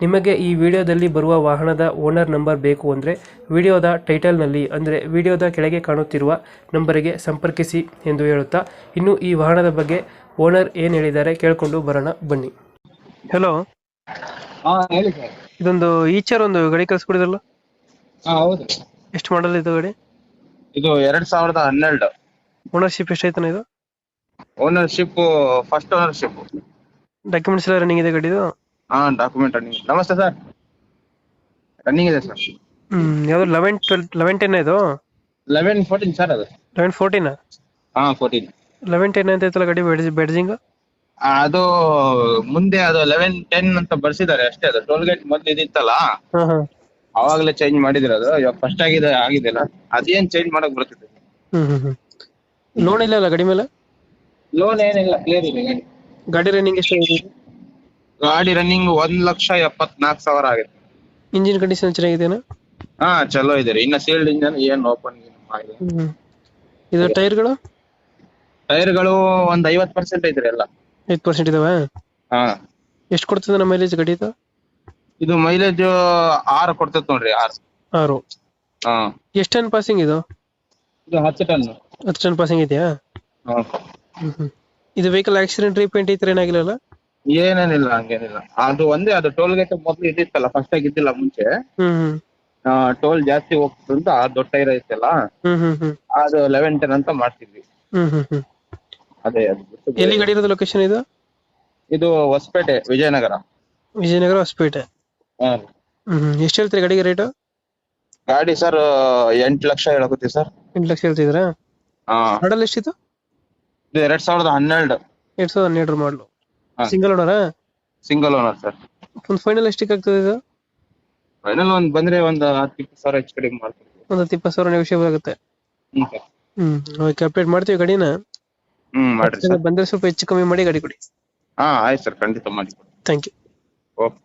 ನಿಮಗೆ ಈ ವಿಡಿಯೋದಲ್ಲಿ ಬರುವ ವಾಹನದ ಓನರ್ ನಂಬರ್ ಬೇಕು ಅಂದರೆ ವಿಡಿಯೋದ ಟೈಟಲ್ನಲ್ಲಿ ಅಂದರೆ ವಿಡಿಯೋದ ಕೆಳಗೆ ಕಾಣುತ್ತಿರುವ ನಂಬರಿಗೆ ಸಂಪರ್ಕಿಸಿ ಎಂದು ಹೇಳುತ್ತಾ ಇನ್ನು ಈ ವಾಹನದ ಬಗ್ಗೆ ಓನರ್ ಏನು ಹೇಳಿದ್ದಾರೆ ಕೇಳಿಕೊಂಡು ಬರೋಣ ಬನ್ನಿ. ಹಲೋ ಹಾ ಹೇಳಿ ಸರ್. ಇದೊಂದು ಈಚರ್ ಒಂದು ಗಾಡಿ ಹಾ ಹೌದು. ಎಷ್ಟು ಮಾಡಲ್ ಇದು ಗಾಡಿ? ಇದು ಎರಡ್ ಸಾವಿರದ ಹನ್ನೆರಡು. ಓನರ್ಶಿಪ್ ಎಷ್ಟೈತನ ಇದು? ಓನರ್ಶಿಪ್ ಫಸ್ಟ್ ಓನರ್ಶಿಪ್ ಡಾಕ್ಯುಮೆಂಟ್ಸ್ ಎಲ್ಲ ರನ್ನಿಂಗ್ ಇದೆ ಗಾಡಿದು? ಹಾ ಡಾಕ್ಯುಮೆಂಟ್ ರನ್ನಿಂಗ್ ನಮಸ್ತೆ ಸರ್ ರನ್ನಿಂಗ್ ಇದೆ ಸರ್ ಹ್ಮ್ ಯಾವ್ದು ಲೆವೆನ್ ಟ್ವೆಲ್ ಲೆವೆನ್ ಟೆನ್ ಇದು? ಲೆವೆನ್ ಫೋರ್ಟೀನ್ ಸರ್ ಅದು. ಲೆವೆನ್ ಫೋರ್ಟೀನ್ ಹಾ ಫೋರ್ಟೀನ್ ಲೆವೆನ್ ಟೆನ್ ಅಂತ ಐತಲ್ಲ ಗಾಡಿ ಬೆಡ್ಜ್ ಬೆಡ್ಜಿಂಗ್ ಅದು ಮುಂದೆ ಅದು ಲೆವೆನ್ ಟೆನ್ ಅಂತ ಬರ್ಸಿದ್ದಾರೆ ಅಷ್ಟೇ ಅದು ಟೋಲ್ ಗೇಟ್ ಮೊದ್ಲು ಇದಿತ್ತಲ್ಲ? ಹಾಂ ಹಾಂ. ಅವಾಗಲೇ ಚೇಂಜ್ ಮಾಡಿದ್ರು ಅದು ಇವಾಗ ಫಸ್ಟ್ ಆಗಿದೆ ಆಗಿದೆಲ್ಲ ಅದೇನ್ ಚೇಂಜ್ ಮಾಡಕ್ ಬರ್ತದೆ? ಹ್ಮ್ ಹ್ಮ್ ಹ್ಮ್. ಲೋನ್ ಇಲ್ಲ ಅಲ್ಲ ಗಾಡಿ ಮೇಲೆ? ಲೋನ್ ಏನಿಲ್ಲ ಕ್ಲಿಯರ್ ಇದೆ ಗಾಡಿ. ಗಾಡಿ ರನ್ನಿಂಗ್ ಎಷ್ಟು ಆಗಿದೆ ಗಾಡಿ ರನ್ನಿಂಗ್ ಒಂದ್ ಲಕ್ಷ ಎಪ್ಪತ್ನಾಲ್ಕು ಸಾವಿರ ಆಗಿದೆ ಇಂಜಿನ್ ಕಂಡೀಷನ್ ಚೆನ್ನಾಗಿದೆಯಾ ಹಾ ಚಲೋ ಇದೆ ರೀ. ಇನ್ನ ಸೀಲ್ಡ್ ಇಂಜನ್ ಏನ್ ಓಪನ್ ಆಗಿದೆ ಹ್ಮ್. ಇದು ಟೈರ್ಗಳು? ಟೈರ್ಗಳು ಒಂದ್ ಐವತ್ ಪರ್ಸೆಂಟ್ ಐತ್ರಿ ಎಲ್ಲ. ಐದು ಪರ್ಸೆಂಟ್ ಇದಾವೆ? ಹಾ. ಎಷ್ಟು ಕೊಡ್ತದೆ ನಮ್ಮ ಮೈಲೇಜ್ ಗಡಿ ಇದು ಇದು ಮೈಲೇಜ್ ಆರು ಕೊಡ್ತೈತ್ ನೋಡ್ರಿ ಆರು. ಆರು. ಹಾ. ಎಷ್ಟು ಟನ್ ಪಾಸಿಂಗ್ ಇದು? ಇದು ಹತ್ತು ಟನ್ ಹತ್ತು ಟನ್ ಪಾಸಿಂಗ್ ಇದೆಯಾ? ಹ್ಮ್ ಹ್ಮ್. ಇದು ವೆಹಿಕಲ್ ಆಕ್ಸಿಡೆಂಟ್ ರೀಪೇಂಟ್ ಈ ಥರ ಏನಾಗಿಲ್ಲಲ್ಲ ಏನೇನಿಲ್ಲ ಹಂಗೇನಿಲ್ಲ. ಅದು ಒಂದೇ ಅದು ಟೋಲ್ ಗೇಟ್ ಮೊದ್ಲು ಇದಿತ್ತಲ್ಲ ಫಸ್ಟ್ ಆಗಿ ಇದ್ದಿಲ್ಲ ಮುಂಚೆ. ಹ್ಮ್ ಟೋಲ್ ಜಾಸ್ತಿ ಹೋಗ್ತದೆ ಅಂತ ಆ ದೊಡ್ಡ ಟೈರ್ ಐತಲ್ಲ ಅದು ಲೆವೆನ್ ಟೆನ್ ಅಂತ ಮಾಡ್ತಿದ್ವಿ. ಹ್ಮ್ ಅದೇ ಅದು ಬಿಟ್ಟು ಎಲ್ಲಿ ಗಾಡಿ ಇರೋದು ಲೊಕೇಶನ್ ಇದು? ಇದು ಹೊಸಪೇಟೆ ವಿಜಯನಗರ. ವಿಜಯನಗರ ಹೊಸಪೇಟೆ. ಹಾ. ಹ್ಮ್ ಎಷ್ಟು ಹೇಳ್ತೀರಿ ಗಾಡಿಗೆ ರೇಟು ಗಾಡಿ ಸರ್ ಎಂಟ್ ಲಕ್ಷ ಹೇಳಕತ್ತಿ ಸರ್ ಎಂಟು ಲಕ್ಷ ಹೇಳ್ತಿದ್ದೀರಾ? ಹಾ. ಮಾಡಲ್ ಎಷ್ಟಿತ್ತು? ಇದು ಎರಡ್ ಸಾವಿರದ ಹನ್ನೆರಡು. ಎರಡ್ ಸಾವಿರದ ಹನ್ನೆರಡು ಮಾಡಲು. Single owner single owner sir ಒಂದು ಫೈನಲ್ ಎಷ್ಟಕ್ಕೆ ಆಗ್ತದೆ ಇದು? ಫೈನಲ್ ಒಂದ್ ಬಂದ್ರೆ ಒಂದ್ ಹತ್ತು ಇಪ್ಪತ್ತು ಸಾವಿರ ಹೆಚ್ಚು ಕಡಿಮೆ ಮಾಡ್ತೀವಿ. ಒಂದು ಹತ್ತು ಇಪ್ಪತ್ತು ಸಾವಿರ ನೆಗೋಷಿಯಬಲ್ ಆಗುತ್ತೆ. Hmm sir hmm okay update ಮಾಡ್ತೀವಿ ಗಾಡಿನ. ಹ್ಮ್ ಮಾಡ್ರಿ ಸರ್ ಬಂದ್ರೆ ಸ್ವಲ್ಪ ಹೆಚ್ಚು ಕಮ್ಮಿ ಮಾಡಿ ಗಾಡಿ ಕೊಡಿ. ಹಾ ಆಯ್ತು ಸರ್ ಖಂಡಿತ ಮಾಡಿ ಥ್ಯಾಂಕ್ ಯು ಓಕೆ